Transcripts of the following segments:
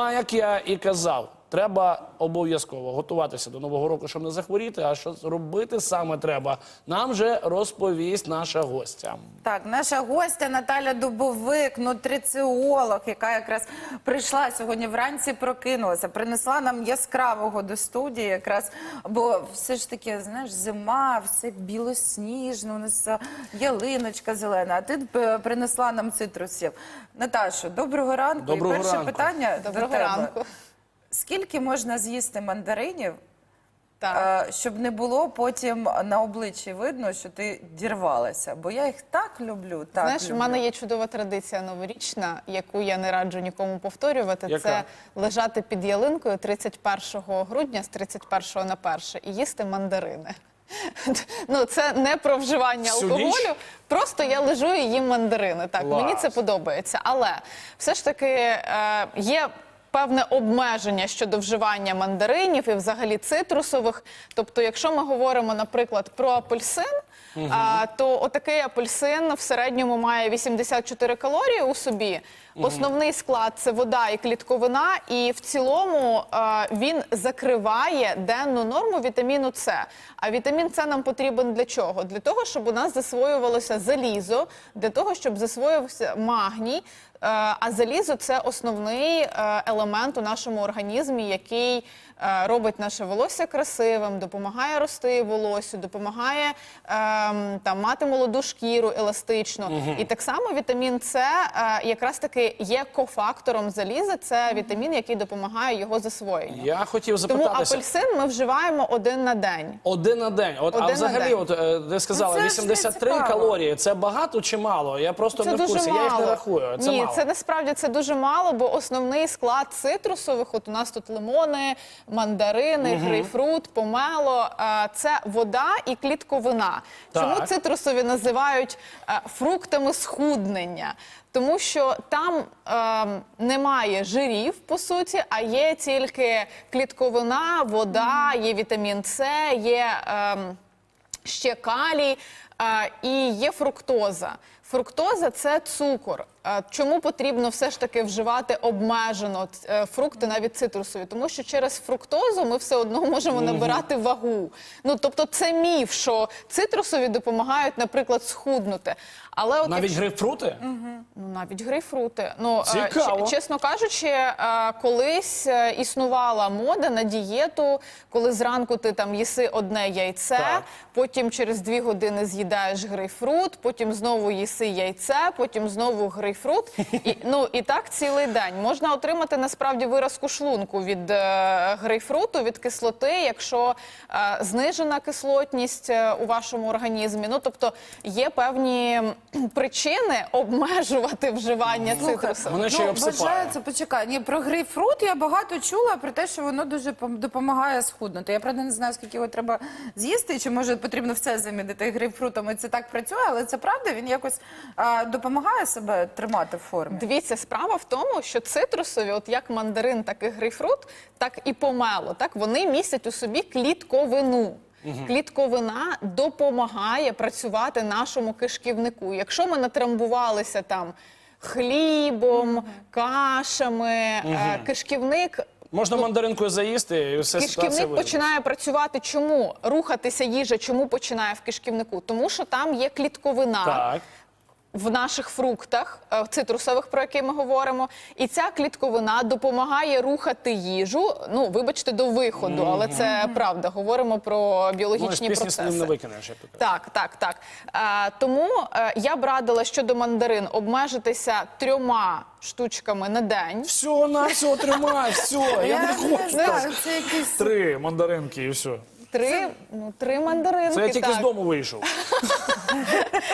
А як я і казав, треба обов'язково готуватися до нового року, щоб не захворіти. А що робити саме треба, нам же розповість наша гостя. Так, наша гостя Наталя Дубовик, нутриціолог, яка якраз прийшла сьогодні вранці, прокинулася, принесла нам яскравого до студії, якраз бо все ж таки, знаєш, зима, все білосніжно, у нас ялиночка зелена. А ти е, принесла нам цитрусів. Наташо, доброго ранку. Доброго І перше ранку. питання до Доброго тебе. ранку. Скільки можна з'їсти мандаринів, Так. е, щоб не було потім на обличчі видно, що ти дірвалася? Бо я їх так люблю. Так Знаєш, люблю. в мене є чудова традиція новорічна, яку я не раджу нікому повторювати. Яка? Це лежати під ялинкою 31 грудня з 31 на 1 і їсти мандарини. Ну, це не про вживання Всю алкоголю. ніч? Просто я лежу і їм мандарини. Так, Клас. мені це подобається. Але все ж таки е, є. Певне обмеження щодо вживання мандаринів і взагалі цитрусових. Тобто, якщо ми говоримо, наприклад, про апельсин, а, то отакий апельсин в середньому має 84 калорії у собі. Основний склад це вода і клітковина, і в цілому а, він закриває денну норму вітаміну С. А вітамін С нам потрібен для чого? Для того, щоб у нас засвоювалося залізо, для того, щоб засвоювався магній. А залізо це основний елемент у нашому організмі, який робить наше волосся красивим, допомагає рости волосю, допомагає там мати молоду шкіру еластично. І так само вітамін С е, якраз таки є кофактором заліза. Це вітамін, який допомагає його засвоєнню. Я хотів Тому запитатися. апельсин ми вживаємо один на день. Один на день. От, а Один на взагалі, от е, сказала, Ну, це 83 цікаво. калорії. Це багато чи мало? Я просто Це не в курсі. мало. Я їх не рахую. Це Ні, мало. це насправді це дуже мало, бо основний склад цитрусових, от у нас тут лимони, мандарини, грейпфрут, помело, е, це вода і клітковина. Чому цитрусові називають е, фруктами схуднення? Тому що там е, немає жирів, по суті, а є тільки клітковина, вода, є вітамін С, є. е, ще калій і є фруктоза. Фруктоза це цукор. Чому потрібно все ж таки вживати обмежено е, фрукти, навіть цитрусові? Тому що через фруктозу ми все одно можемо набирати вагу. Ну тобто, це міф, що цитрусові допомагають, наприклад, схуднути. Але от Навіть якщо- грейпфрути? Ну, навіть грейпфрути. Ну, е, Цікаво. чесно кажучи, е, колись існувала мода на дієту, коли зранку ти там їси одне яйце, Так. потім через дві години з'їдаєш грейпфрут, потім знову їси яйце, потім знову грейпфрут. І, ну, і так цілий день. Можна отримати насправді виразку шлунку від е, грейпфруту, від кислоти, якщо е, знижена кислотність е, у вашому організмі. Ну, тобто є певні причини обмежувати вживання цитрусових. Мене ще й ну, обсипає. вважається, почекай. Ні, про грейпфрут я багато чула про те, що воно дуже пом- допомагає схуднути. Я правда не знаю, скільки його треба з'їсти, чи може потрібно все замінити грейпфрутом. І це так працює, але це правда. Він якось а, допомагає себе тримати в формі. Дивіться, справа в тому, що цитрусові, от як мандарин, так і грейпфрут, так і помело, так вони містять у собі клітковину. Клітковина допомагає працювати нашому кишківнику. Якщо ми натрамбувалися там хлібом, кашами, е, кишківник Можна мандаринкою заїсти і все ситуація Кишківник вийде. починає працювати. Чому рухатися їжа? Чому починає в кишківнику? Тому що там є клітковина. Так. В наших фруктах е, цитрусових, про які ми говоримо, і ця клітковина допомагає рухати їжу. Ну, вибачте, до виходу, але це правда. Говоримо про Ну, біологічні слів процеси. не викинеш. Так, так, так. Е, тому е, я б радила щодо мандарин обмежитися трьома штучками на день. Все, на все, тримай, все, я не хочу. це Три мандаринки і все. Три, ну, три мандаринки. Це я тільки так. з дому вийшов.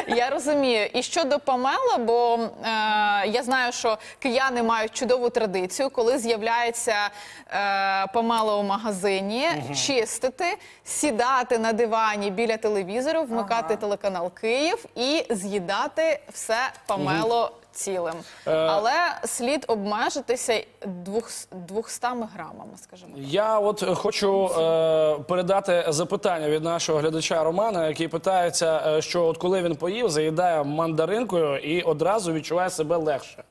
Я розумію. І щодо помела, бо е, я знаю, що кияни мають чудову традицію, коли з'являється е, помело у магазині, чистити, сідати на дивані біля телевізору, вмикати телеканал Київ і з'їдати все помело. Цілим, Е. але слід обмежитися 200 грамами, скажімо. так. Я от хочу е, передати запитання від нашого глядача Романа, який питається, е, що от коли він поїв, заїдає мандаринкою і одразу відчуває себе легше.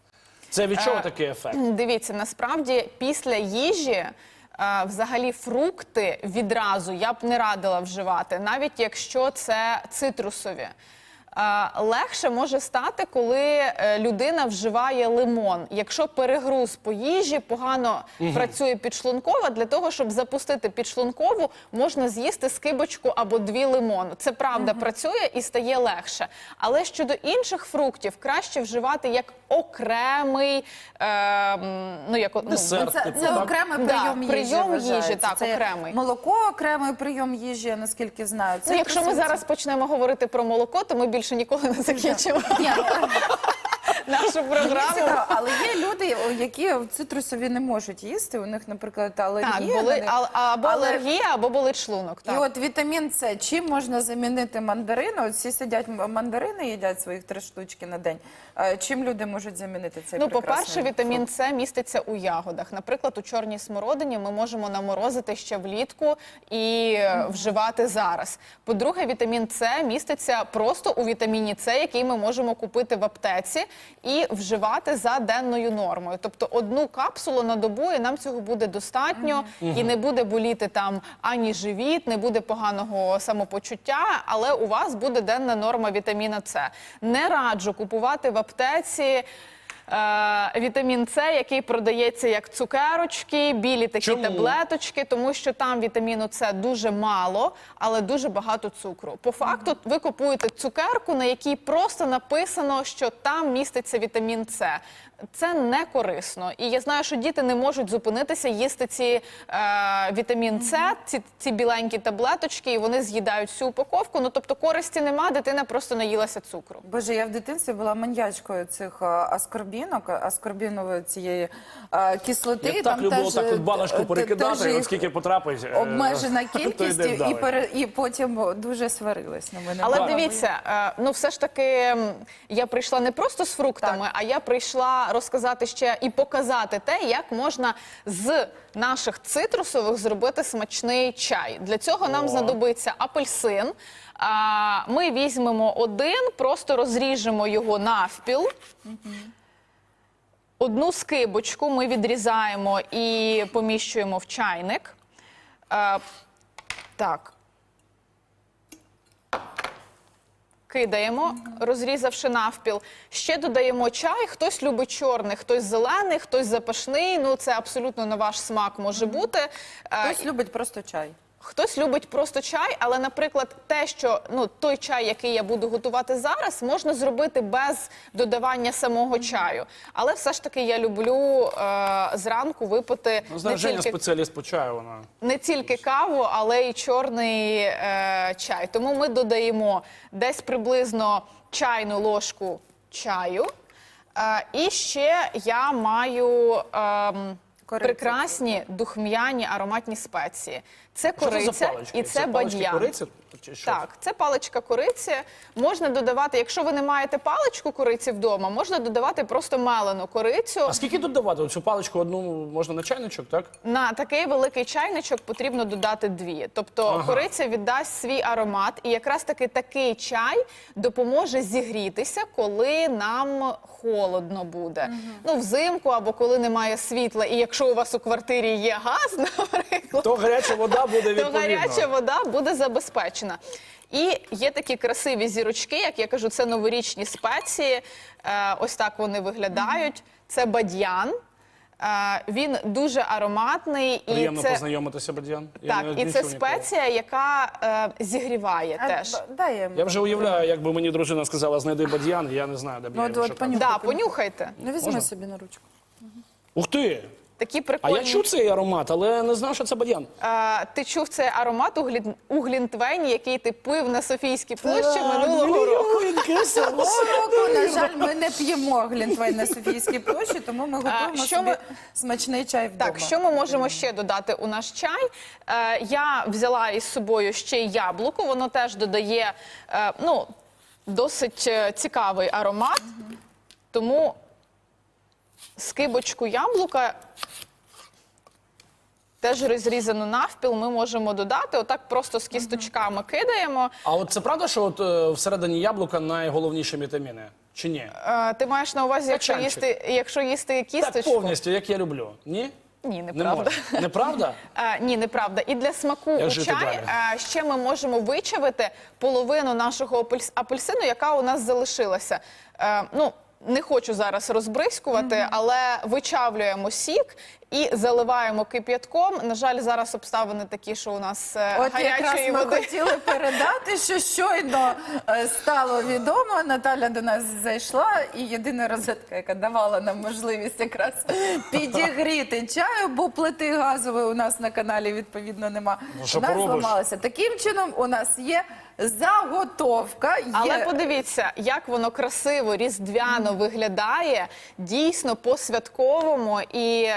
Це від чого Е, такий ефект? Дивіться, насправді після їжі. е, Взагалі, фрукти відразу я б не радила вживати, навіть якщо це цитрусові. Легше може стати, коли е, людина вживає лимон. Якщо перегруз по їжі погано працює підшлункова, для того, щоб запустити підшлункову, можна з'їсти скибочку або дві лимону. Це правда працює і стає легше. Але щодо інших фруктів, краще вживати як окремий, е, ну як ну, Це, типу, це так? окремий Да, прийом їжі. прийом їжі, так, це окремий. Молоко окремий прийом їжі, наскільки знаю. Ну, якщо ми зараз почнемо говорити про молоко, то ми більше ніколи не закінчимо Ні, нашу Мені програму. цікаво, але є люди, які цитрусові не можуть їсти. У них, наприклад, алергія. Так, на були них. а- або Але- алергія, або болить шлунок. І от вітамін С, чим можна замінити мандарини? От всі сидять м- мандарини, їдять своїх три штучки на день. Е, Чим люди можуть замінити цей Ну, прекрасний по-перше, вітамін? С міститься у ягодах. Наприклад, у чорній смородині ми можемо наморозити ще влітку і е, вживати зараз. По-друге, вітамін С міститься просто у вітаміні С, який ми можемо купити в аптеці і вживати за денною нормою. Тобто одну капсулу на добу, і нам цього буде достатньо, і не буде боліти там ані живіт, не буде поганого самопочуття, але у вас буде денна норма вітаміна С. Не раджу купувати в аптеці. Е, Вітамін С, який продається як цукерочки, білі такі Чому? таблеточки, тому що там вітаміну С дуже мало, але дуже багато цукру. По факту, ви купуєте цукерку, на якій просто написано, що там міститься вітамін С. Це не корисно. І я знаю, що діти не можуть зупинитися їсти ці е, вітамін С, ці, ці біленькі таблеточки, і вони з'їдають всю упаковку. Ну тобто користі нема, дитина просто наїлася цукру. Боже, я в дитинстві була маньячкою цих а, аскорбінок, аскорбінової цієї а, кислоти. Я так любив теж, так е, от баночку перекидати, їх от потрапить. е, Обмежена то кількість і, вдалі. пере, і потім дуже сварились на мене. Але Мама дивіться, е, ну все ж таки я прийшла не просто з фруктами, а я прийшла розказати ще і показати те, як можна з наших цитрусових зробити смачний чай. Для цього нам знадобиться апельсин. А, Ми візьмемо один, просто розріжемо його навпіл. Одну скибочку ми відрізаємо і поміщуємо в чайник. Е, Так. Кидаємо, розрізавши навпіл. Ще додаємо чай. Хтось любить чорний, хтось зелений, хтось запашний. Ну це абсолютно на ваш смак може бути. Е, Хтось любить просто чай. Хтось любить просто чай, але, наприклад, те, що ну той чай, який я буду готувати зараз, можна зробити без додавання самого чаю. Але все ж таки я люблю е, зранку випити Ну, знаю, не Женя тільки спеціаліст по чаю, вона. не тільки каву, але й чорний е, чай. Тому ми додаємо десь приблизно чайну ложку чаю. Е, і ще я маю ем, Кориця. прекрасні духм'яні ароматні спеції. Це Що це за кориця палички? і це, палички бадьян. кориці? Чи що? Так, це паличка кориці. Можна додавати, якщо ви не маєте паличку кориці вдома, можна додавати просто мелену корицю. А скільки тут давати? Цю паличку одну можна на чайничок, так? На такий великий чайничок потрібно додати дві. Тобто Ага. кориця віддасть свій аромат, і якраз таки такий чай допоможе зігрітися, коли нам холодно буде. Ну, взимку або коли немає світла, і якщо у вас у квартирі є газ, наприклад, То гаряча вода буде то гаряча вода буде забезпечена. І є такі красиві зірочки, як я кажу, це новорічні спеції. Е, ось так вони виглядають. Це бадьян. Е, він дуже ароматний і Приємно це познайомитися, Бадьян. Так, і це спеція, яка е, зігріває А, теж. б- я, Я вже уявляю, якби мені дружина сказала, знайди бадьян, я не знаю, де б Ну, я от- його от шукав. Да, понюхайте. Ну, візьми Можна? собі на ручку. Ух ти! Такі А я чув цей аромат, але не знав, що це бадьян. Е, ти чув цей аромат у, глін... у Глінтвейні, який ти пив на Софійській площі минулого року. Цього року, на жаль, ми не п'ємо глінтвейн на Софійській площі, тому ми готуємо що собі ми- смачний чай вдома. Так, що ми можемо ще додати у наш чай? Е, я взяла із собою ще й яблуко, воно теж додає е, ну, досить е, цікавий аромат. Тому скибочку яблука. Теж розрізану навпіл ми можемо додати. Отак просто з кісточками кидаємо. А от це правда, що от е, всередині яблука найголовніші вітаміни? Чи ні? Е, ти маєш на увазі, якщо Качанчик. їсти, якщо їсти Так кісточку? повністю, як я люблю. Ні? Ні, Не неправда. можна. Неправда? Е, ні, неправда. І для смаку Як у жити чай далі? е, ще ми можемо вичавити половину нашого апельс- апельсину, яка у нас залишилася. Е, ну, не хочу зараз розбризкувати, але вичавлюємо сік і заливаємо кип'ятком. На жаль, зараз обставини такі, що у нас е, От якраз гарячої ми води. хотіли передати, що щойно е, стало відомо. Наталя до нас зайшла, і єдина розетка, яка давала нам можливість якраз підігріти чаю, бо плити газової у нас на каналі відповідно нема. Ну, що Вона поробиш? зламалася. Таким чином, у нас є заготовка. Є... Але подивіться, як воно красиво, різдвяно виглядає, дійсно по-святковому. І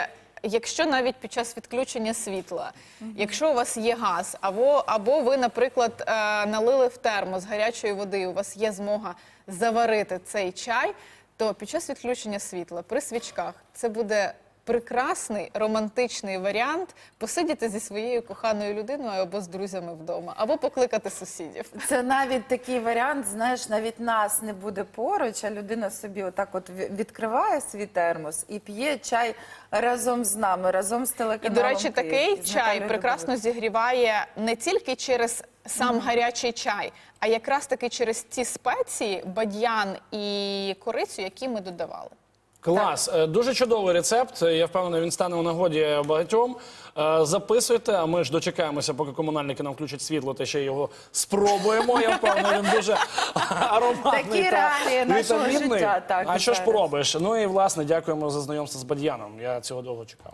якщо навіть під час відключення світла, якщо у вас є газ, або, або ви, наприклад, е, налили в термос гарячої води, у вас є змога заварити цей чай, то під час відключення світла при свічках це буде. Прекрасний романтичний варіант посидіти зі своєю коханою людиною або з друзями вдома, або покликати сусідів. Це навіть такий варіант, знаєш, навіть нас не буде поруч, а людина собі отак от відкриває свій термос і п'є чай разом з нами, разом з І, до речі, такий чай прекрасно Дубовик. зігріває не тільки через сам гарячий чай, а якраз таки через ті спеції, бадьян і корицю, які ми додавали. Клас, Е, дуже чудовий рецепт. Я впевнений, він стане у нагоді багатьом. Е, Записуйте, а ми ж дочекаємося, поки комунальники нам включать світло, та ще його спробуємо. Я впевнений, він дуже ароматний Такі та реалії нашого вітамінний. життя, так, А що ж зараз. поробиш? Ну і власне дякуємо за знайомство з Бадьяном. Я цього довго чекав.